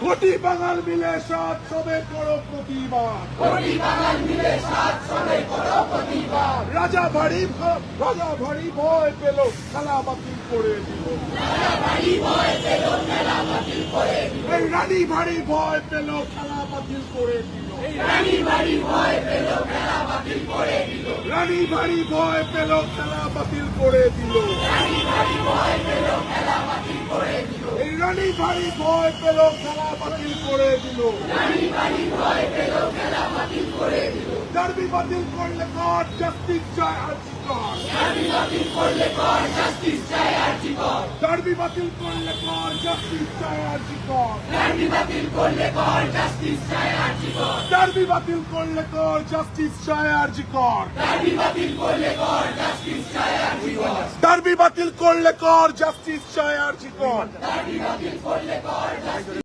কোটি বাঙাল মিলে সাত সবে করো প্রতিবাদ। রাজা ভারী রাজা ভারী ভয় পেল খেলা বাতিল করে দিল। এই রানী ভারী ভয় পেল খেলা বাতিল করে দিল। রানী ভারী ভয় পেল খেলা বাতিল করে দিল। রানী ভারী ভয় পেল খেলা বাতিল করে দিল। রানী ভারী ভয় পেল খেলা বাতিল করে দিল। ডার্বি বাতিল করলে জাস্টিস চায় আর্জি কর ডার্বি বাতিল কর কর ডার্বি বাতিল করলে কর জাস্টিস চায় আর্জি কর ডার্বি বাতিল করলে কর জাস্টিস চায় আর্জি কর ডার্বি বাতিল করলে কর জাস্টিস চায় আর্জি ডার্বি বাতিল করলে কর ডার্বি বাতিল করলে কর জাস্টিস চায় আর জি কর।